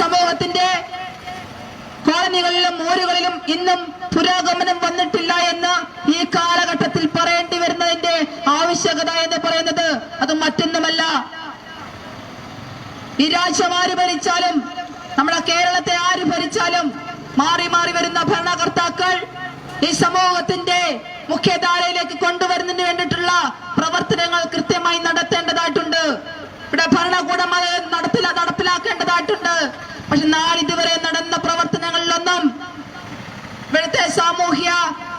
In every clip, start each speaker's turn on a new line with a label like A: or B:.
A: സമൂഹത്തിന്റെ കോളനികളിലും ഊരുകളിലും ഇന്നും പുരോഗമനം വന്നിട്ടില്ല എന്ന് ഈ കാലഘട്ടത്തിൽ പറയേണ്ടി വരുന്നതിന്റെ ആവശ്യകത എന്ന് പറയുന്നത് അത് മറ്റൊന്നുമല്ല. ഈ രാജ്യം ആര് ഭരിച്ചാലും നമ്മുടെ കേരളത്തെ ആര് ഭരിച്ചാലും മാറി മാറി വരുന്ന ഭരണകർത്താക്കൾ ഈ സമൂഹത്തിന്റെ മുഖ്യധാരയിലേക്ക് കൊണ്ടുവരുന്നതിന് വേണ്ടിയിട്ടുള്ള പ്രവർത്തനങ്ങൾ കൃത്യമായി നടത്തേണ്ടതായിട്ടുണ്ട്. ഇവിടെ ഭരണകൂടം നടപ്പില നടപ്പിലാക്കേണ്ടതായിട്ടുണ്ട് പക്ഷെ നാളിതുവരെ നടന്ന പ്രവർത്തനങ്ങളിലൊന്നും ഇവിടുത്തെ സാമൂഹ്യ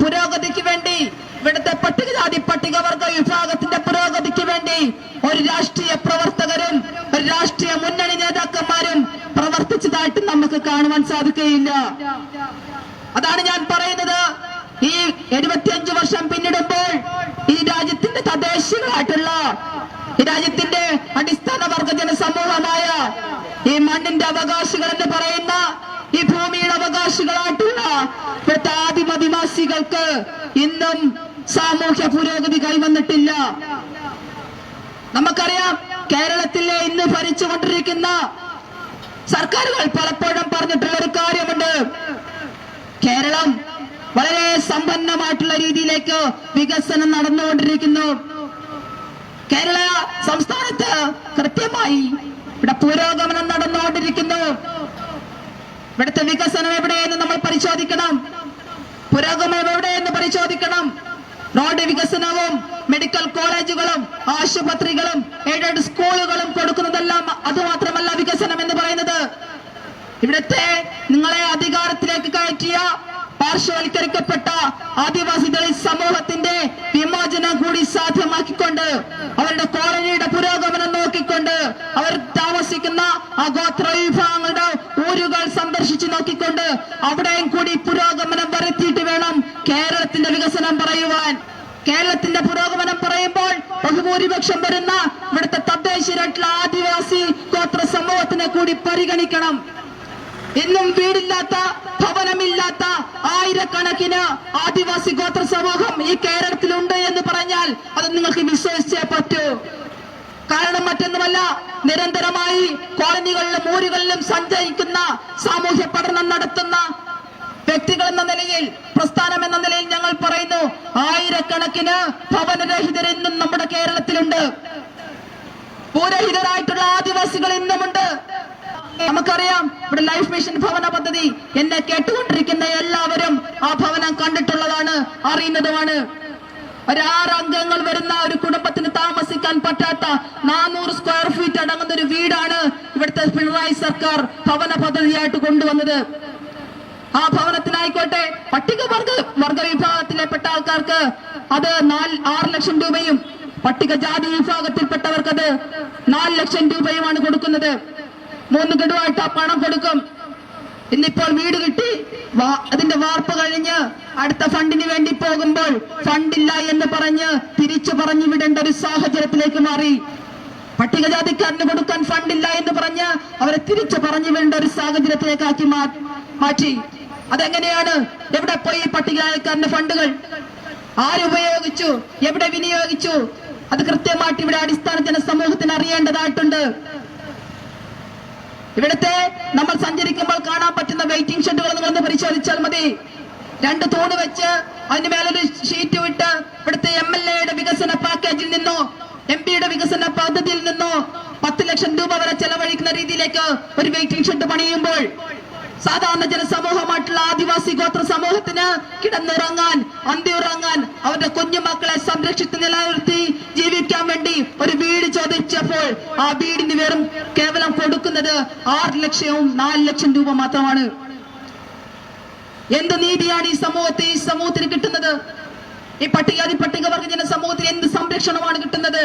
A: പുരോഗതിക്ക് വേണ്ടി ഇവിടുത്തെ പട്ടികജാതി പട്ടികവർഗ വിഭാഗത്തിന്റെ പുരോഗതിക്ക് വേണ്ടി ഒരു രാഷ്ട്രീയ പ്രവർത്തകരും ഒരു രാഷ്ട്രീയ മുന്നണി നേതാക്കന്മാരും പ്രവർത്തിച്ചതായിട്ട് നമുക്ക് കാണുവാൻ സാധിക്കുകയില്ല. അതാണ് ഞാൻ പറയുന്നത്. ഈ എഴുപത്തിയഞ്ചു വർഷം പിന്നിടുമ്പോൾ ഈ രാജ്യത്തിന്റെ തദ്ദേശികളായിട്ടുള്ള ഈ രാജ്യത്തിന്റെ അടിസ്ഥാന വർഗ ജനസമൂഹമായ മണ്ണിന്റെ അവകാശികൾ എന്ന് പറയുന്ന ഈ ഭൂമിയുടെ അവകാശികളായിട്ടുള്ള ഇവിടുത്തെ ഇന്നും സാമൂഹ്യ പുരോഗതി കൈവന്നിട്ടില്ല. നമുക്കറിയാം കേരളത്തിലെ ഇന്ന് ഭരിച്ചുകൊണ്ടിരിക്കുന്ന സർക്കാരുകൾ പലപ്പോഴും പറഞ്ഞിട്ടുള്ള ഒരു കാര്യമുണ്ട്. കേരളം വളരെ സമ്പന്നമായിട്ടുള്ള രീതിയിലേക്ക് വികസനം നടന്നുകൊണ്ടിരിക്കുന്നു. കേരള സംസ്ഥാനത്ത് കൃത്യമായി ഇവിടെ പുരോഗമനം നടന്നുകൊണ്ടിരിക്കുന്നു. ഇവിടുത്തെ വികസനം എവിടെയെന്ന് നമ്മൾ പരിശോധിക്കണം. പുരോഗമനം എവിടെയെന്ന് പരിശോധിക്കണം. റോഡ് വികസനവും മെഡിക്കൽ കോളേജുകളും ആശുപത്രികളും എയ്ഡഡ് സ്കൂളുകളും കൊടുക്കുന്നതെല്ലാം അതുമാത്രമല്ല വികസനം എന്ന് പറയുന്നത്. ഇവിടുത്തെ നിങ്ങളെ അധികാരത്തിലേക്ക് കയറ്റിയ പാർശ്വവൽക്കരിക്കപ്പെട്ട ആദിവാസി ദളിത് സമൂഹത്തിന്റെ വിമോചനം കൂടി സാധ്യമാക്കിക്കൊണ്ട് അവരുടെ കോളനിയുടെ പുരോഗമനം നോക്കിക്കൊണ്ട് അവർ താമസിക്കുന്ന ആ ഗോത്ര വിഭാഗങ്ങളുടെ ഊരുകൾ സന്ദർശിച്ചു നോക്കിക്കൊണ്ട് അവിടെയും കൂടി പുരോഗമനം വരുത്തിയിട്ട് വേണം കേരളത്തിന്റെ വികസനം പറയുവാൻ. കേരളത്തിന്റെ പുരോഗമനം പറയുമ്പോൾ ബഹുഭൂരിപക്ഷം വരുന്ന ഇവിടുത്തെ തദ്ദേശീയരായിട്ടുള്ള ആദിവാസി ഗോത്ര സമൂഹത്തിനെ കൂടി പരിഗണിക്കണം. ഇന്നും വീടില്ലാത്ത ഭവനമില്ലാത്ത ആയിരക്കണക്കിന് ആദിവാസി ഗോത്ര സമൂഹം ഈ കേരളത്തിലുണ്ട് എന്ന് പറഞ്ഞാൽ അത് നിങ്ങൾക്ക് വിശ്വസിച്ചേ പറ്റൂ. കാരണം മറ്റൊന്നുമല്ല നിരന്തരമായി കോളനികളിലും ഊരുകളിലും സഞ്ചരിക്കുന്ന സാമൂഹ്യ പഠനം നടത്തുന്ന വ്യക്തികൾ എന്ന നിലയിൽ പ്രസ്ഥാനം എന്ന നിലയിൽ ഞങ്ങൾ പറയുന്നു ആയിരക്കണക്കിന് ഭവനരഹിതർ ഇന്നും നമ്മുടെ കേരളത്തിലുണ്ട്. ഭൂരഹിതരായിട്ടുള്ള ആദിവാസികൾ ഇന്നുമുണ്ട്. നമുക്കറിയാം ഇവിടെ ലൈഫ് മിഷൻ ഭവന പദ്ധതി എന്നെ കേട്ടുകൊണ്ടിരിക്കുന്ന എല്ലാവരും ആ ഭവനം കണ്ടിട്ടുള്ളതാണ് അറിയുന്നതുമാണ്. ഒരാറ് അംഗങ്ങൾ വരുന്ന ഒരു താമസിക്കാൻ പറ്റാത്ത നാനൂറ് സ്ക്വയർ ഫീറ്റ് അടങ്ങുന്ന ഒരു വീടാണ് ഇവിടുത്തെ പിണറായി സർക്കാർ ഭവന പദ്ധതിയായിട്ട് കൊണ്ടുവന്നത്. ആ ഭവനത്തിനായിക്കോട്ടെ പട്ടികവർഗ വർഗ വിഭാഗത്തിലെപ്പെട്ട ആൾക്കാർക്ക് അത് നാല് ആറ് ലക്ഷം രൂപയും പട്ടികജാതി വിഭാഗത്തിൽപ്പെട്ടവർക്ക് അത് നാല് ലക്ഷം രൂപയുമാണ് കൊടുക്കുന്നത്. മൂന്ന് ഗഡുവായിട്ട് ആ പണം കൊടുക്കും. ഇന്നിപ്പോൾ വീട് കിട്ടി അതിന്റെ വാർപ്പ് കഴിഞ്ഞ് അടുത്ത ഫണ്ടിന് വേണ്ടി പോകുമ്പോൾ ഫണ്ടില്ല എന്ന് പറഞ്ഞ് തിരിച്ചു പറഞ്ഞു വിടേണ്ട ഒരു സാഹചര്യത്തിലേക്ക് മാറി. പട്ടികജാതിക്കാരന് കൊടുക്കാൻ ഫണ്ടില്ല എന്ന് പറഞ്ഞ് അവരെ തിരിച്ചു പറഞ്ഞു വിടേണ്ട ഒരു സാഹചര്യത്തിലേക്കാക്കി മാറ്റി. അതെങ്ങനെയാണ്? എവിടെ പോയി പട്ടികജാതിക്കാരന്റെ ഫണ്ടുകൾ? ആരുപയോഗിച്ചു എവിടെ വിനിയോഗിച്ചു? അത് കൃത്യമായിട്ട് ഇവിടെ അടിസ്ഥാന ജനസമൂഹത്തിന് അറിയേണ്ടതായിട്ടുണ്ട്. ഇവിടുത്തെ നമ്മൾ സഞ്ചരിക്കുമ്പോൾ കാണാൻ പറ്റുന്ന വെയിറ്റിംഗ് ഷെഡുകൾ നിങ്ങളൊന്ന് പരിശോധിച്ചാൽ മതി. രണ്ട് തൂണ് വെച്ച് അതിന് മേലൊരു ഷീറ്റ് വിട്ട് ഇവിടുത്തെ എം എൽ എയുടെ വികസന പാക്കേജിൽ നിന്നോ എം പിയുടെ വികസന പദ്ധതിയിൽ നിന്നോ പത്ത് ലക്ഷം രൂപ വരെ ചെലവഴിക്കുന്ന രീതിയിലേക്ക് ഒരു വെയിറ്റിംഗ് ഷെഡ് പണിയുമ്പോൾ സാധാരണ ജനസമൂഹമായിട്ടുള്ള ആദിവാസി ഗോത്ര സമൂഹത്തിന് കിടന്നുറങ്ങാൻ അന്തിയുറങ്ങാൻ അവരുടെ കുഞ്ഞുമക്കളെ സംരക്ഷിച്ച് നിലനിർത്തി ജീവിക്കാൻ വേണ്ടി ഒരു വീട് ചോദിച്ചപ്പോൾ ആ വീടിന് വെറും കേവലം കൊടുക്കുന്നത് ആറ് ലക്ഷവും നാല് ലക്ഷം രൂപ മാത്രമാണ്. എന്ത് നീതിയാണ് ഈ സമൂഹത്തെ ഈ സമൂഹത്തിന് കിട്ടുന്നത്? ഈ പട്ടികാതി പട്ടികവർഗ ജന സമൂഹത്തിന് എന്ത് സംരക്ഷണമാണ് കിട്ടുന്നത്?